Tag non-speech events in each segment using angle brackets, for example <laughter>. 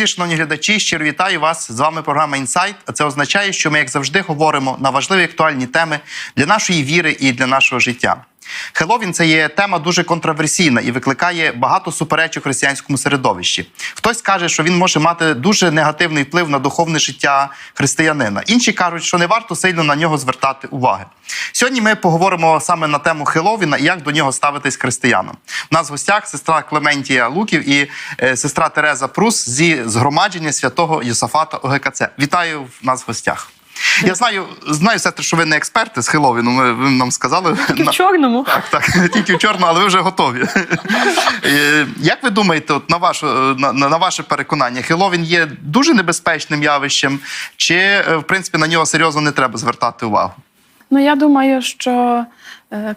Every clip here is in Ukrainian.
друзі, шановні глядачі, щиро вітаю вас. З вами програма Інсайт. А це означає, що ми, як завжди, говоримо на важливі актуальні теми для нашої віри і для нашого життя. Хеловін це є тема дуже контроверсійна і викликає багато суперечок в християнському середовищі. Хтось каже, що він може мати дуже негативний вплив на духовне життя християнина. Інші кажуть, що не варто сильно на нього звертати уваги. Сьогодні ми поговоримо саме на тему Хеловіна і як до нього ставитись християнам. У нас в гостях сестра Клементія Луків і е, сестра Тереза Прус зі згромадження святого Йосафата ОГКЦ. Вітаю в нас в гостях. Я знаю, знаю, сестри, що ви не експерти з Хеловіну. Ми ви нам сказали Тільки На- в чорному. так, так, <laughs> тільки в чорному, але ви вже готові. Е, Як ви думаєте, от на, ваше, на, на ваше переконання, Хеловін є дуже небезпечним явищем, чи е, в принципі на нього серйозно не треба звертати увагу? Ну я думаю, що е,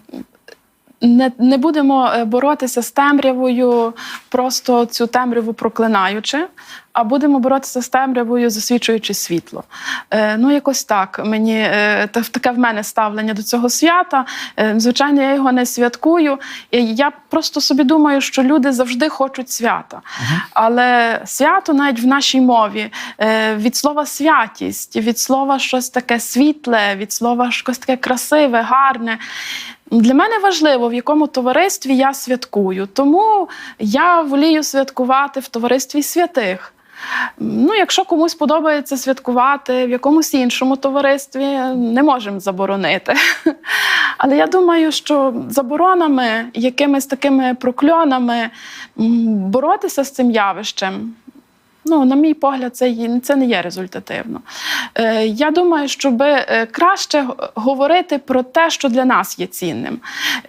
не, не будемо е, боротися з темрявою, просто цю темряву проклинаючи, а будемо боротися з темрявою, засвічуючи світло. Е, ну, якось так. Мені е, та- таке в мене ставлення до цього свята. Е, звичайно, я його не святкую. І я просто собі думаю, що люди завжди хочуть свята. Але свято навіть в нашій мові е, від слова святість, від слова щось таке світле, від слова щось таке красиве, гарне. Для мене важливо, в якому товаристві я святкую. Тому я волію святкувати в товаристві святих. Ну, якщо комусь подобається святкувати в якомусь іншому товаристві, не можемо заборонити. <laughs> Але я думаю, що заборонами, якимись такими прокльонами боротися з цим явищем. Ну, на мій погляд, це, це не є результативно. Е, я думаю, щоб е, краще говорити про те, що для нас є цінним.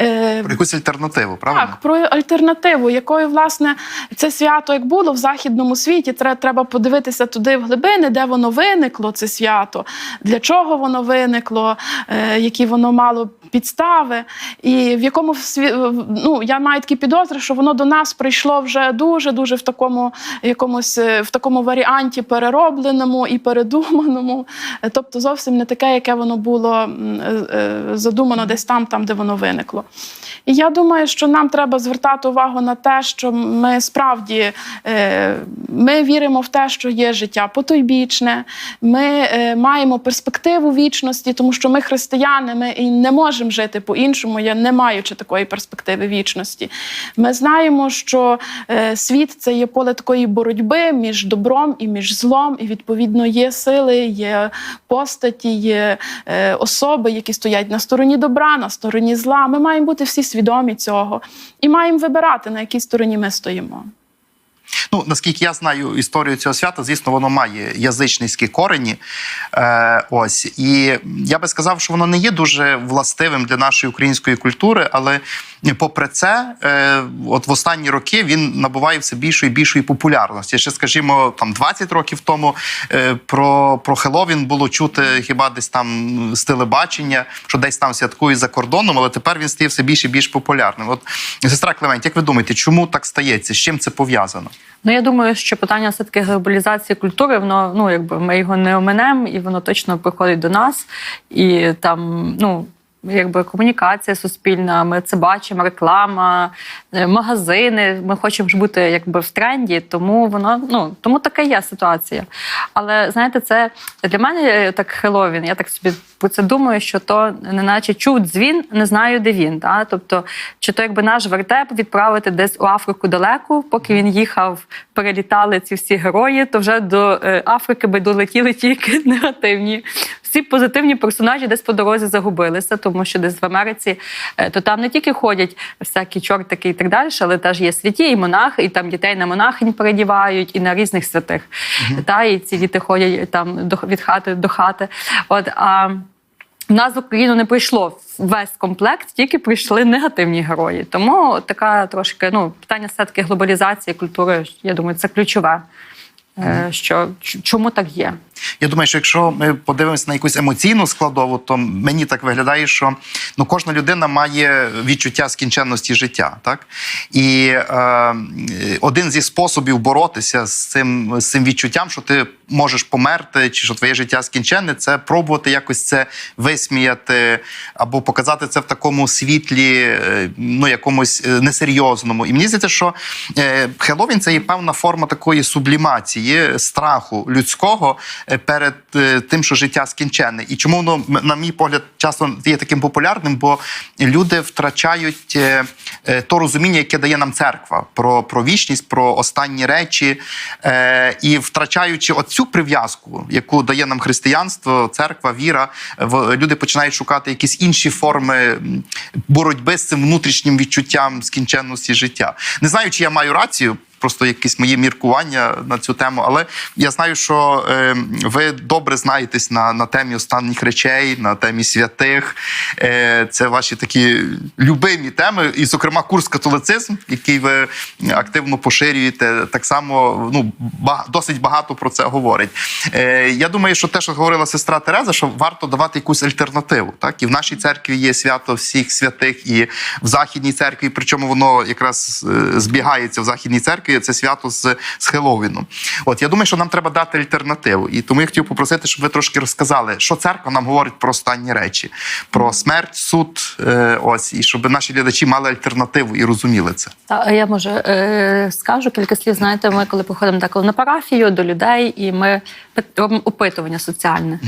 Е, Про якусь альтернативу, правильно? так, про альтернативу, якою власне це свято як було в західному світі. Треба подивитися туди в глибини, де воно виникло, це свято, для чого воно виникло, е, які воно мало підстави, і в якому сві- ну, я маю такі підозри, що воно до нас прийшло вже дуже дуже в такому якомусь е, в такому варіанті переробленому і передуманому, Е, тобто зовсім не таке, яке воно було е, е, задумано десь там, там, де воно виникло. І я думаю, що нам треба звертати увагу на те, що ми справді ми віримо в те, що є життя потойбічне, ми маємо перспективу вічності, тому що ми християни, ми і не можемо жити по-іншому, я не маючи такої перспективи вічності. Ми знаємо, що світ це є поле такої боротьби між добром і між злом, і відповідно є сили, є постаті, є е, особи, які стоять на стороні добра, на стороні зла. Ми маємо бути всі свідомі цього і маємо вибирати, на якій стороні ми стоїмо. Ну, наскільки я знаю історію цього свята, звісно, воно має язичницькі корені. Е, ось. І я би сказав, що воно не є дуже властивим для нашої української культури, але попри це, е, от в останні роки він набуває все більшої і більшої популярності. Ще, скажімо, там 20 років тому е, про, про Хеловін було чути хіба десь там з телебачення, що десь там святкують за кордоном, але тепер він стає все більш і більш популярним. От сестра Клемент, як ви думаєте, чому так стається? З чим це пов'язано? Ну я думаю, що питання все таки глобалізації культури, воно ну якби ми його не оминемо, і воно точно приходить до нас. І там, ну. Якби комунікація суспільна, ми це бачимо, реклама, е, магазини. Ми хочемо ж бути якби в тренді, тому воно ну тому така є ситуація. Але знаєте, це для мене е, так Хеловін. Я так собі про це думаю, що то неначе чув дзвін, не знаю, де він. Та? Тобто, чи то якби наш вертеп відправити десь у Африку далеко, поки він їхав, перелітали ці всі герої, то вже до е, Африки би долетіли тільки <laughs> негативні. Всі позитивні персонажі десь по дорозі загубилися, тому що десь в Америці е, то там не тільки ходять всякі чортики і так далі, але теж є святі, і монахи, і там дітей на монахинь передівають, і на різних святих. Та і ці діти ходять там до від хати до хати. От а в нас в Україну не прийшло весь комплект, тільки прийшли негативні герої. Тому така трошки ну питання все таки глобалізації культури. Я думаю, це ключове. е, Що чому так є? Я думаю, що якщо ми подивимося на якусь емоційну складову, то мені так виглядає, що ну, кожна людина має відчуття скінченності життя. Так? І е, один зі способів боротися з цим, з цим відчуттям, що ти можеш померти, чи що твоє життя скінченне, це пробувати якось це висміяти або показати це в такому світлі, е, ну якомусь е, несерйозному. І мені здається, що е, Хеллоуін – це є певна форма такої сублімації страху людського перед е, тим, що життя скінченне. І чому воно, на мій погляд, часто є таким популярним, бо люди втрачають е, е, то розуміння, яке дає нам церква про, про вічність, про останні речі, е, і втрачаючи оцю прив'язку, яку дає нам християнство, церква, віра, люди починають шукати якісь інші форми боротьби з цим внутрішнім відчуттям скінченності життя. Не знаю, чи я маю рацію. Просто якісь мої міркування на цю тему, але я знаю, що е, ви добре знаєтесь на, на темі останніх речей, на темі святих. Е, це ваші такі любимі теми, і, зокрема, курс католицизм, який ви активно поширюєте, так само ну, ба- досить багато про це говорить. Е, я думаю, що те, що говорила сестра Тереза, що варто давати якусь альтернативу. Так? І в нашій церкві є свято всіх святих, і в Західній церкві, причому воно якраз е, збігається в Західній церкві, це свято з, з Хеловіном. От я думаю, що нам треба дати альтернативу. І тому я хотів попросити, щоб ви трошки розказали, що церква нам говорить про останні речі, про смерть, суд. Е, ось, і щоб наші глядачі мали альтернативу і розуміли це. Та я може е, скажу кілька слів. Знаєте, ми коли походимо деколи на парафію до людей, і ми робимо опитування соціальне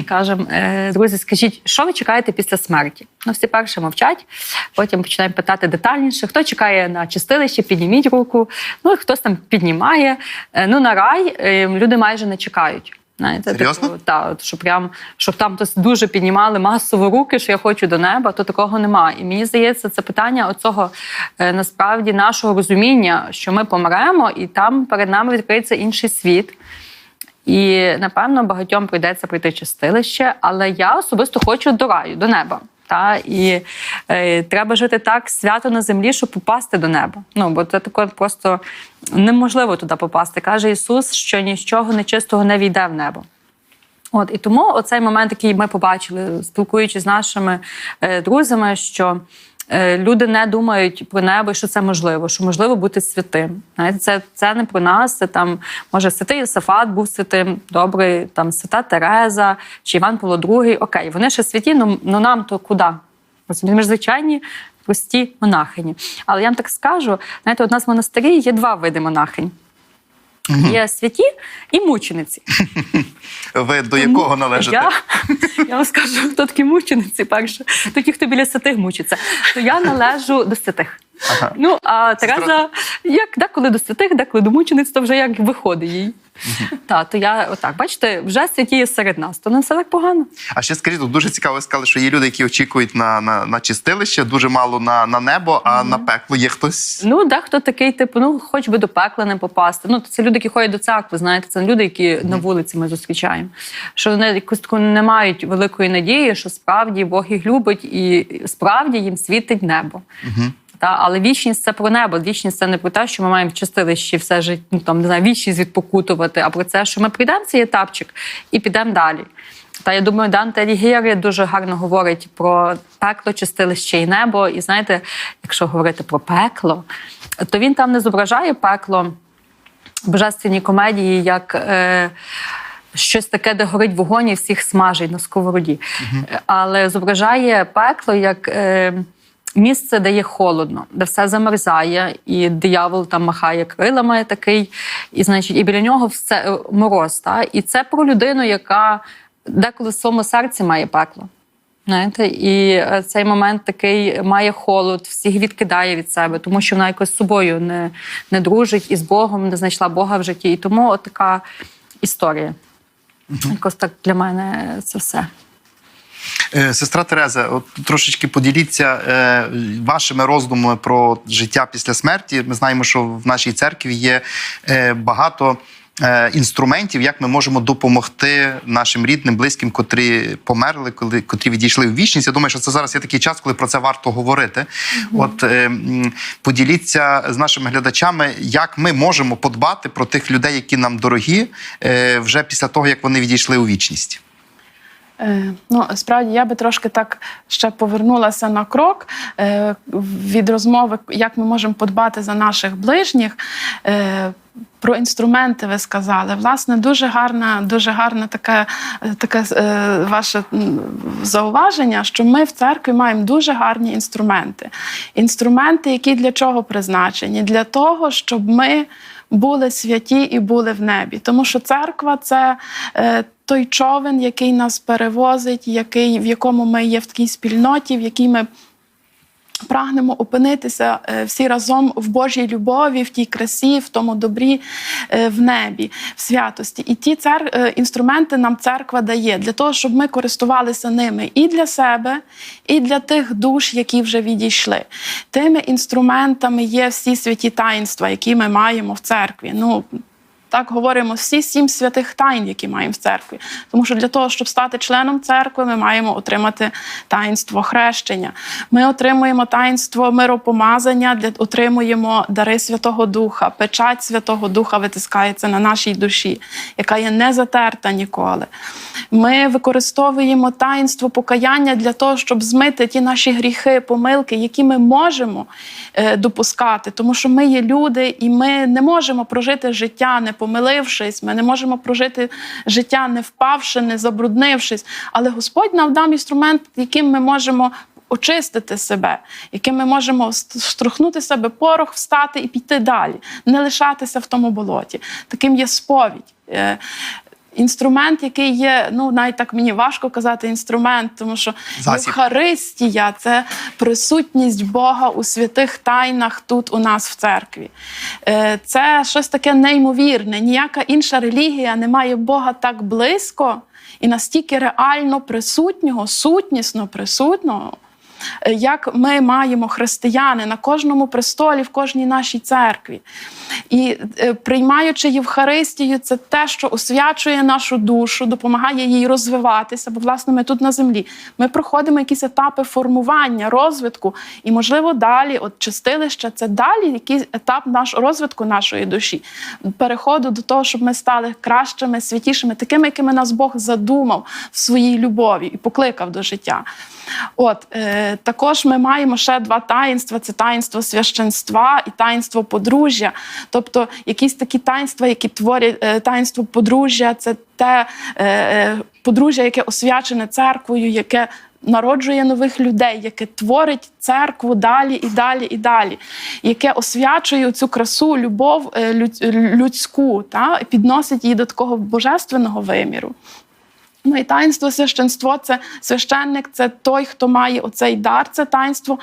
і кажемо: е, друзі, скажіть, що ви чекаєте після смерті? Ну, всі перші мовчать, потім починаємо питати детальніше. Хто чекає на чистилище, підніміть руку. Ну і хтось там піднімає. Е, ну на рай е, люди майже не чекають. Знаєте, Серйозно? типу, та, що прям, щоб там дуже піднімали масово руки, що я хочу до неба, то такого немає. І мені здається, це питання оцього насправді нашого розуміння, що ми помремо, і там перед нами відкриється інший світ. І напевно багатьом прийдеться пройти чистилище, але я особисто хочу до раю, до неба. Та і е, треба жити так свято на землі, щоб попасти до неба. Ну бо це таке просто неможливо туди попасти. каже Ісус, що нічого нечистого не війде в небо. От і тому оцей момент, який ми побачили, спілкуючись з нашими е, друзями, що люди не думають про небо, що це можливо, що можливо бути святим. Це, це не про нас. Це там може святий Йосафат був святим, добрий, там свята Тереза чи Іван Павло II. Окей, вони ще святі, ну, ну нам то куди? Ми ж звичайні. Прості монахині. Але я вам так скажу: знаєте, у нас в монастирі є два види монахинь: є святі і мучениці. Ви до якого належите? Я, я вам скажу, хто такі мучениці перше, то ті, хто біля святих мучиться. То я належу до святих. Ага. Ну, а Тереза, як деколи до святих, деколи до мучениць, то вже як виходить їй. Та, то я отак, бачите, вже святі серед нас, то не все так погано. А ще скажіть, тут дуже цікаво ви сказали, що є люди, які очікують на, на, на чистилище, дуже мало на, на небо, а на пекло є хтось. Ну, дехто такий, типу, ну, хоч би до пекла не попасти. Ну, це люди, які ходять до церкви, знаєте, це люди, які на вулиці ми зустрічаємо. Що вони якось таку не мають великої надії, що справді Бог їх любить і справді їм світить небо. Та, але вічність це про небо. Вічність це не про те, що ми маємо в чистилищі все життя, ну, там, не знаю, вічність відпокутувати, а про це, що ми прийдемо цей етапчик і підемо далі. Та я думаю, Данте Алігєрі дуже гарно говорить про пекло, чистилище і небо. І знаєте, якщо говорити про пекло, то він там не зображає пекло в божественній комедії як. Е, Щось таке, де горить вогонь і всіх смажить на сковороді. Е, Але зображає пекло як е, місце, де є холодно, де все замерзає, і диявол там махає крилами такий, і значить, і біля нього все е, мороз. Та? І це про людину, яка деколи в своєму серці має пекло. Знаєте, і е, цей момент такий має холод, всіх відкидає від себе, тому що вона якось з собою не, не дружить і з Богом, не знайшла Бога в житті. І тому от така історія. Якось так для мене це все. Е, Сестра Тереза, от трошечки поділіться е, вашими роздумами про життя після смерті. Ми знаємо, що в нашій церкві є е, багато інструментів, як ми можемо допомогти нашим рідним, близьким, котрі померли, коли котрі відійшли в вічність. Я думаю, що це зараз є такий час, коли про це варто говорити. От е, поділіться з нашими глядачами, як ми можемо подбати про тих людей, які нам дорогі, е, вже після того, як вони відійшли у вічність. Е, Ну, справді, я би трошки так ще повернулася на крок е, від розмови, як ми можемо подбати за наших ближніх. Е, Про інструменти ви сказали. Власне, дуже гарна, дуже гарне таке, таке ваше зауваження, що ми в церкві маємо дуже гарні інструменти. Інструменти, які для чого призначені? Для того, щоб ми були святі і були в небі. Тому що церква це той човен, який нас перевозить, який, в якому ми є в такій спільноті, в якій ми прагнемо опинитися е, всі разом в Божій любові, в тій красі, в тому добрі, е, в небі, в святості. І ті цер... е, інструменти нам церква дає для того, щоб ми користувалися ними і для себе, і для тих душ, які вже відійшли. Тими інструментами є всі святі таїнства, які ми маємо в церкві. Ну, так говоримо всі сім святих тайн, які маємо в церкві. Тому що для того, щоб стати членом церкви, ми маємо отримати таїнство хрещення. Ми отримуємо таїнство миропомазання, отримуємо дари Святого Духа. Печать Святого Духа витискається на нашій душі, яка є не затерта ніколи. Ми використовуємо таїнство покаяння для того, щоб змити ті наші гріхи, помилки, які ми можемо е, допускати, тому що ми є люди, і ми не можемо прожити життя, не помилившись, ми не можемо прожити життя, не впавши, не забруднившись. Але Господь нам дав інструмент, яким ми можемо. Очистити себе, яким ми можемо струхнути себе порох, встати і піти далі, не лишатися в тому болоті. Таким є сповідь. Інструмент, який є, ну навіть так мені важко казати інструмент, тому що Засіб. Євхаристія це присутність Бога у святих тайнах тут у нас в церкві. Е, Це щось таке неймовірне. Ніяка інша релігія не має Бога так близько і настільки реально присутнього, сутнісно присутнього. Е, Як ми маємо християни на кожному престолі, в кожній нашій церкві. І е, приймаючи Євхаристію, це те, що освячує нашу душу, допомагає їй розвиватися. Бо, власне, ми тут на землі. Ми проходимо якісь етапи формування, розвитку, і, можливо, далі, от чистилище, це далі якийсь етап наш розвитку нашої душі, переходу до того, щоб ми стали кращими, святішими, такими, якими нас Бог задумав в своїй любові і покликав до життя. От е, також ми маємо ще два таїнства: це таїнство священства і таїнство подружжя. Тобто якісь такі таїнства, які творять е, таїнство подружжя, це те е, е, подружжя, яке освячене церквою, яке народжує нових людей, яке творить церкву далі і далі і далі, яке освячує цю красу, любов людську, та, підносить її до такого божественного виміру. Ну і таїнство священство це священник, це той, хто має оцей дар, це таїнство.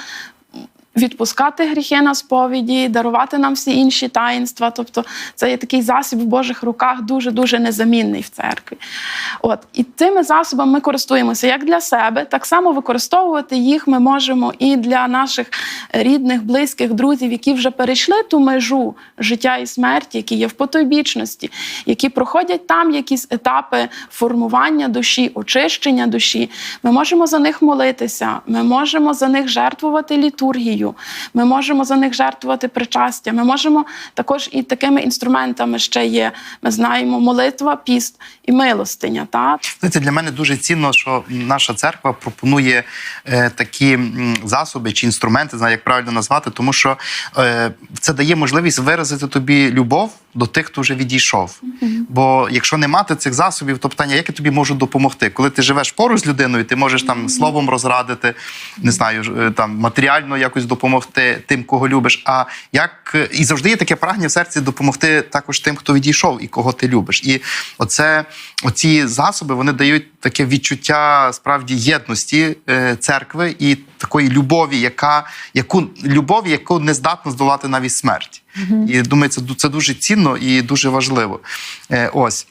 Відпускати гріхи на сповіді, дарувати нам всі інші таїнства. Тобто це є такий засіб в Божих руках дуже дуже незамінний в церкві. От і цими засобами ми користуємося як для себе, так само використовувати їх ми можемо і для наших рідних, близьких, друзів, які вже перейшли ту межу життя і смерті, які є в потойбічності, які проходять там якісь етапи формування душі, очищення душі. Ми можемо за них молитися, ми можемо за них жертвувати літургію, ми можемо за них жертвувати причастя. Ми можемо також і такими інструментами ще є. Ми знаємо молитва, піст і милостиня. Та? Знаєте, для мене дуже цінно, що наша церква пропонує е, такі засоби чи інструменти, знаю, як правильно назвати, тому що е, це дає можливість виразити тобі любов до тих, хто вже відійшов. Бо якщо не мати цих засобів, то питання, як я тобі можу допомогти? Коли ти живеш поруч з людиною, ти можеш там словом розрадити, не знаю, е, там матеріально якось допомогти тим, кого любиш. А як і завжди є таке прагнення в серці допомогти також тим, хто відійшов і кого ти любиш. І оце оці засоби вони дають таке відчуття справді єдності е, церкви і такої любові, яка яку любові, яку не здатна здолати навіть смерть. І думаю, це, це дуже цінно і дуже важливо. Е, ось.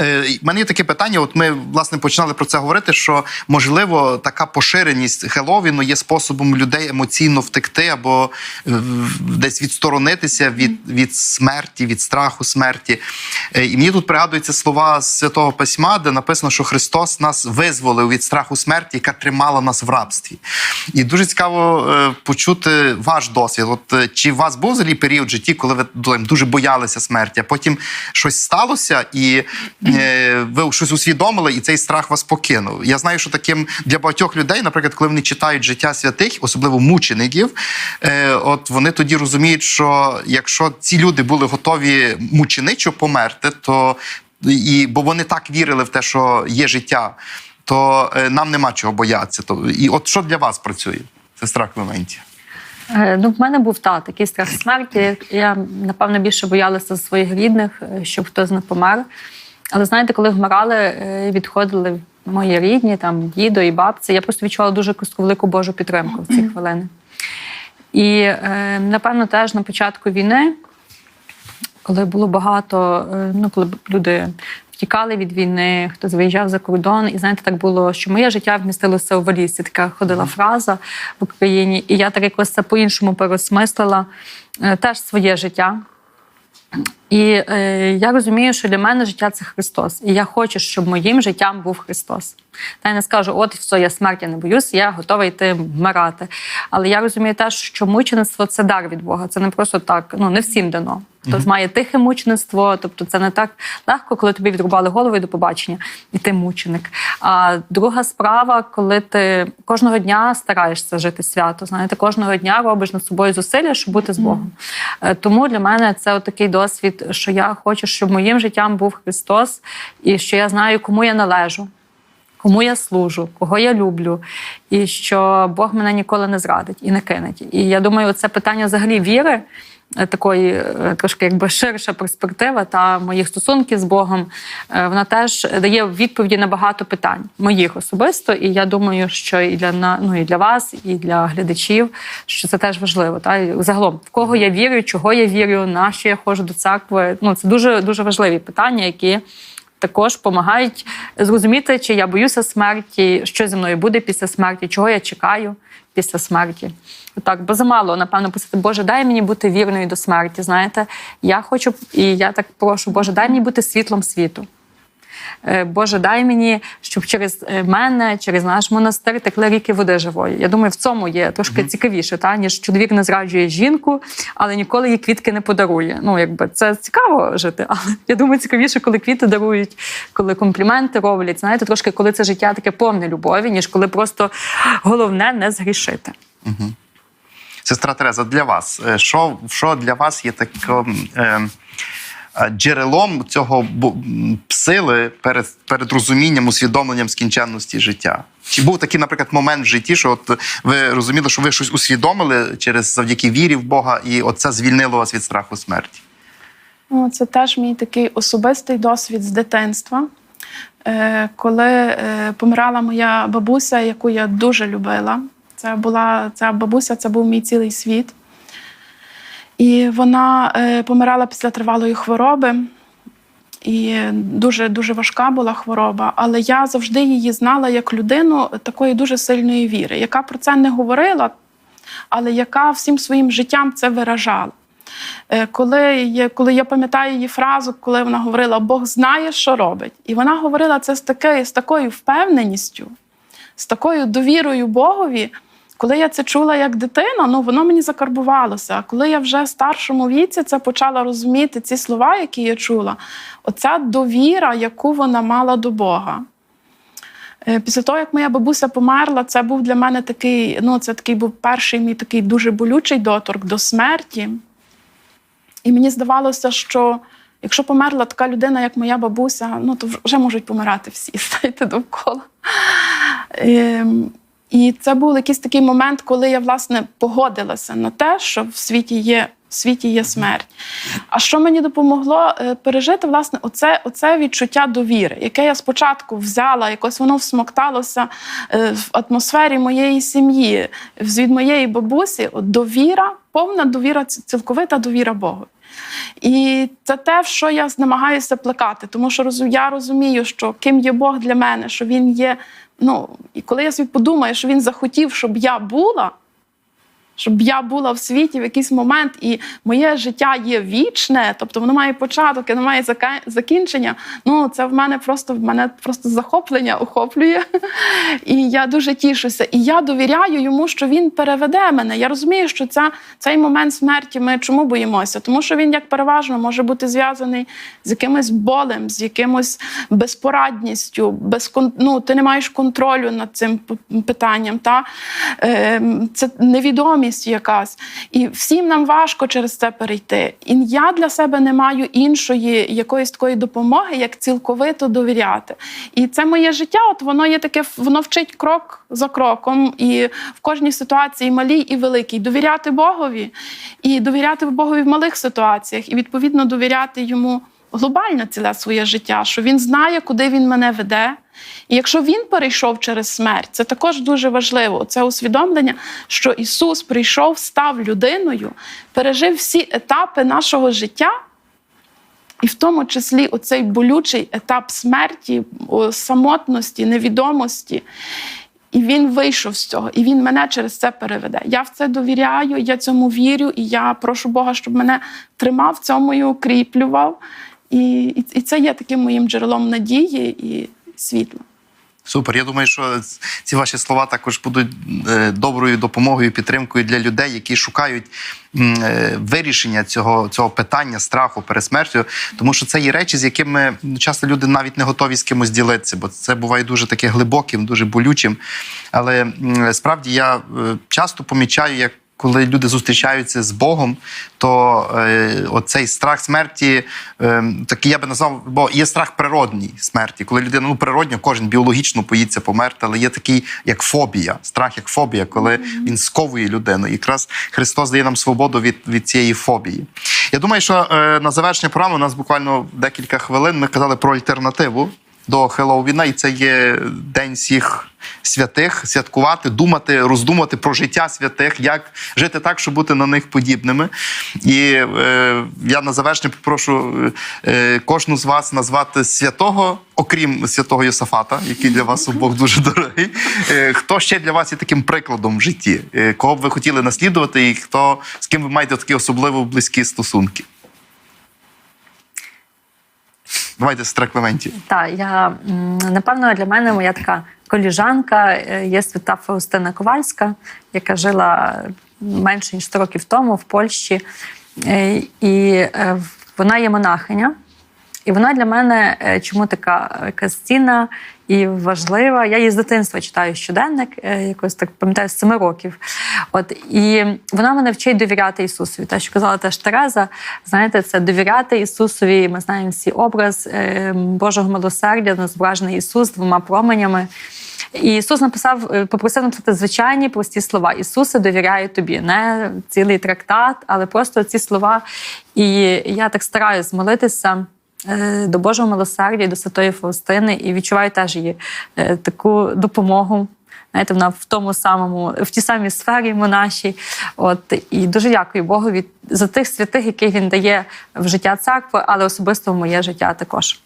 Е, є таке питання. От ми власне починали про це говорити. Що можливо така поширеність Хеловіну є способом людей емоційно втекти або е, десь відсторонитися від, від смерті, від страху смерті. Е, І мені тут пригадуються слова святого письма, де написано, що Христос нас визволив від страху смерті, яка тримала нас в рабстві. І дуже цікаво почути ваш досвід. От чи у вас був взагалі період в житті, коли ви дуже боялися смерті, а потім щось сталося, і ви щось усвідомили, і цей страх вас покинув. Я знаю, що таким для багатьох людей, наприклад, коли вони читають життя святих, особливо мучеників, е, от вони тоді розуміють, що якщо ці люди були готові мученичо померти, то і бо вони так вірили в те, що є життя, то е, нам нема чого боятися. То і от що для вас працює? Сестра Клементі. Е, Ну, в мене був та такий страх смерті. Я напевно більше боялася своїх рідних, е, щоб хтось не помер. Але знаєте, коли вмирали, е, відходили мої рідні, там дідо і бабці, я просто відчувала дуже велику Божу підтримку в ці хвилини. І е, напевно теж на початку війни, коли було багато, е, ну коли люди втікали від війни, хтось виїжджав за кордон, і знаєте, так було, що моє життя вмістилося у валізі. Така ходила фраза в Україні, і я так якось це по-іншому переосмислила е, теж своє життя. І е, я розумію, що для мене життя це Христос. І я хочу, щоб моїм життям був Христос. Та я не скажу, от все, я смерті не боюсь, я готова йти вмирати. Але я розумію теж, що мучеництво це дар від Бога. Це не просто так, ну не всім дано. Хтось має тихе мучеництво, тобто це не так легко, коли тобі відрубали голову і до побачення, і ти мученик. А друга справа, коли ти кожного дня стараєшся жити свято, знаєте, кожного дня робиш над собою зусилля, щоб бути з Богом. Е, Тому для мене це такий досвід, що я хочу, щоб моїм життям був Христос, і що я знаю, кому я належу. Кому я служу, кого я люблю, і що Бог мене ніколи не зрадить і не кинеть. І я думаю, це питання взагалі віри, такої е, трошки якби ширша перспектива та моїх стосунків з Богом, е, вона теж дає відповіді на багато питань моїх особисто. І я думаю, що і для ну, і для вас, і для глядачів, що це теж важливо. Та загалом в кого я вірю, чого я вірю, на що я ходжу до церкви. Ну це дуже дуже важливі питання, які також допомагають зрозуміти, чи я боюся смерті, що зі мною буде після смерті, чого я чекаю після смерті. Так, бо замало, напевно, писати, Боже, дай мені бути вірною до смерті. Знаєте, я хочу, і я так прошу, Боже, дай мені бути світлом світу. Е, Боже, дай мені, щоб через е, мене, через наш монастир текли ріки води живої. Я думаю, в цьому є трошки цікавіше, та ніж чоловік не зраджує жінку, але ніколи їй квітки не подарує. Ну, якби це цікаво жити, але <laughs> я думаю, цікавіше, коли квіти дарують, коли компліменти роблять. Знаєте, трошки коли це життя таке повне любові, ніж коли просто головне не згрішити. Сестра Тереза, для вас, е, що, що для вас є таким е, е, джерелом цього сили перед, перед розумінням, усвідомленням скінченності життя? Чи був такий, наприклад, момент в житті, що от ви розуміли, що ви щось усвідомили через завдяки вірі в Бога, і от це звільнило вас від страху смерті? Ну, це теж мій такий особистий досвід з дитинства. Е, Коли е, помирала моя бабуся, яку я дуже любила, це була ця бабуся, це був мій цілий світ. І вона е, помирала після тривалої хвороби. І дуже дуже важка була хвороба, але я завжди її знала як людину такої дуже сильної віри, яка про це не говорила, але яка всім своїм життям це виражала. Е, Коли я, коли я пам'ятаю її фразу, коли вона говорила Бог знає, що робить. І вона говорила це з, таки, з такою впевненістю, з такою довірою Богові. Коли я це чула як дитина, ну воно мені закарбувалося. А коли я вже в старшому віці це почала розуміти ці слова, які я чула, оця довіра, яку вона мала до Бога. Е, Після того, як моя бабуся померла, це був для мене такий, ну це такий був перший мій такий дуже болючий доторк до смерті. І мені здавалося, що якщо померла така людина, як моя бабуся, ну то вже можуть помирати всі, <laughs> знаєте, довкола. І це був якийсь такий момент, коли я власне погодилася на те, що в світі є. В світі є смерть. А що мені допомогло е, пережити власне оце, оце відчуття довіри, яке я спочатку взяла, якось воно всмокталося е, в атмосфері моєї сім'ї, від моєї бабусі. От довіра, повна довіра, цілковита довіра Богу. І це те, в що я намагаюся плекати, тому що я розумію, що ким є Бог для мене, що він є. Ну, і коли я собі подумаю, що він захотів, щоб я була, щоб я була в світі в якийсь момент, і моє життя є вічне, тобто воно має початок воно має закінчення. Ну це в мене просто в мене просто захоплення охоплює. І я дуже тішуся. І я довіряю йому, що він переведе мене. Я розумію, що ця, цей момент смерті ми чому боїмося? Тому що він як переважно може бути зв'язаний з якимось болем, з якимось безпорадністю, без ну, ти не маєш контролю над цим питанням. Та? Ем, Це невідомість якась. І всім нам важко через це перейти. І я для себе не маю іншої якоїсь такої допомоги, як цілковито довіряти. І це моє життя, от воно є таке, воно вчить крок за кроком, і в кожній ситуації малій і великій. Довіряти Богові і довіряти Богові в малих ситуаціях, і відповідно довіряти йому глобально ціле своє життя, що він знає, куди він мене веде. І якщо він перейшов через смерть, це також дуже важливо. Це усвідомлення, що Ісус прийшов, став людиною, пережив всі етапи нашого життя, і в тому числі оцей болючий етап смерті, самотності, невідомості. І він вийшов з цього, і він мене через це переведе. Я в це довіряю, я цьому вірю, і я прошу Бога, щоб мене тримав в цьому і укріплював. І, і, і це є таким моїм джерелом надії і світла. Супер. Я думаю, що ці ваші слова також будуть е, доброю допомогою, підтримкою для людей, які шукають е, вирішення цього, цього питання страху перед смертю. Тому що це є речі, з якими ну, часто люди навіть не готові з кимось ділитися, бо це буває дуже таке глибоким, дуже болючим. Але справді я е, часто помічаю, як коли люди зустрічаються з Богом, то е, оцей страх смерті, е, такий я би назвав, бо є страх природній смерті, коли людина ну природньо, кожен біологічно боїться померти, але є такий як фобія, страх як фобія, коли він сковує людину. І якраз Христос дає нам свободу від, від цієї фобії. Я думаю, що е, на завершення програми у нас буквально декілька хвилин. Ми казали про альтернативу до Хеллоуіна, і це є день всіх святих, святкувати, думати, роздумувати про життя святих, як жити так, щоб бути на них подібними. І е, я на завершення попрошу е, кожну з вас назвати святого, окрім святого Йосафата, який для вас обох дуже дорогий. Е, хто ще для вас є таким прикладом в житті? Е, кого б ви хотіли наслідувати, і хто з ким ви маєте такі особливо близькі стосунки? Давайте сестра Клементі. Так, я напевно для мене моя така коліжанка е, є свята Фаустина Ковальська, яка жила менше ніж 100 років тому в Польщі. Е, І е, вона є монахиня. І вона для мене е, чому така якась цінна і важлива. Я її з дитинства читаю щоденник, е, якось так пам'ятаю, з семи років. От і вона мене вчить довіряти Ісусові. Те, що казала теж Тереза, знаєте, це довіряти Ісусові. Ми знаємо всі образ е, Божого милосердя, нас зображений Ісус двома променями. І Ісус написав, е, попросив написати звичайні прості слова. Ісусе, довіряю тобі, не цілий трактат, але просто ці слова. І я так стараюсь молитися е, до Божого милосердя, до Святої Фаустини, і відчуваю теж її е, таку допомогу. Знаєте, вона в тому самому, в тій самій сфері монашій. От і дуже дякую Богові за тих святих, яких він дає в життя церкви, але особисто в моє життя також.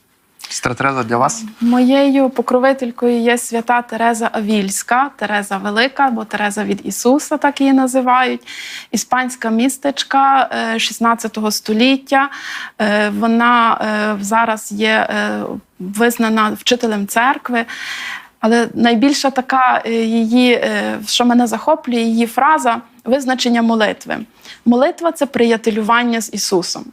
Сестра Тереза, для вас? Моєю покровителькою є свята Тереза Авільська, Тереза Велика, бо Тереза від Ісуса, так її називають. Іспанська містечка е, 16 століття. Е, Вона е, зараз є е, визнана вчителем церкви. Але найбільша така е, її, е, що мене захоплює, її фраза визначення молитви. Молитва це приятелювання з Ісусом.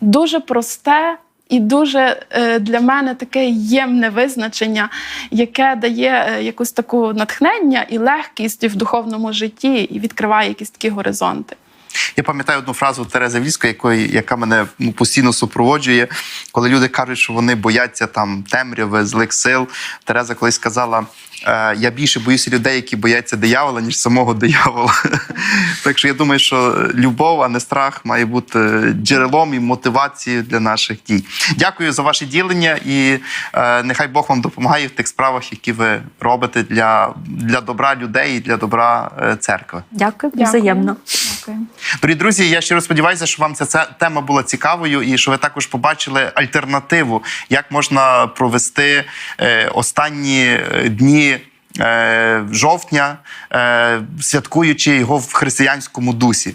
Дуже просте, і дуже е, для мене таке ємне визначення, яке дає е, якусь таку натхнення і легкість в духовному житті і відкриває якісь такі горизонти. Я пам'ятаю одну фразу Терези Вільської, якої, яка мене ну, постійно супроводжує. Коли люди кажуть, що вони бояться там темряви, злих сил. Тереза колись сказала: е, я більше боюся людей, які бояться диявола, ніж самого диявола. <laughs> так що я думаю, що любов, а не страх, має бути джерелом і мотивацією для наших дій. Дякую за ваше ділення і е, нехай Бог вам допомагає в тих справах, які ви робите для, для добра людей і для добра е, церкви. Дякую, Дякую. взаємно. Дякую. Дорогі друзі, я щиро сподіваюся, що вам ця, тема була цікавою і що ви також побачили альтернативу, як можна провести е, останні е, дні. е, Жовтня, е, святкуючи його в християнському дусі.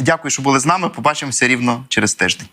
Дякую, що були з нами. Побачимося рівно через тиждень.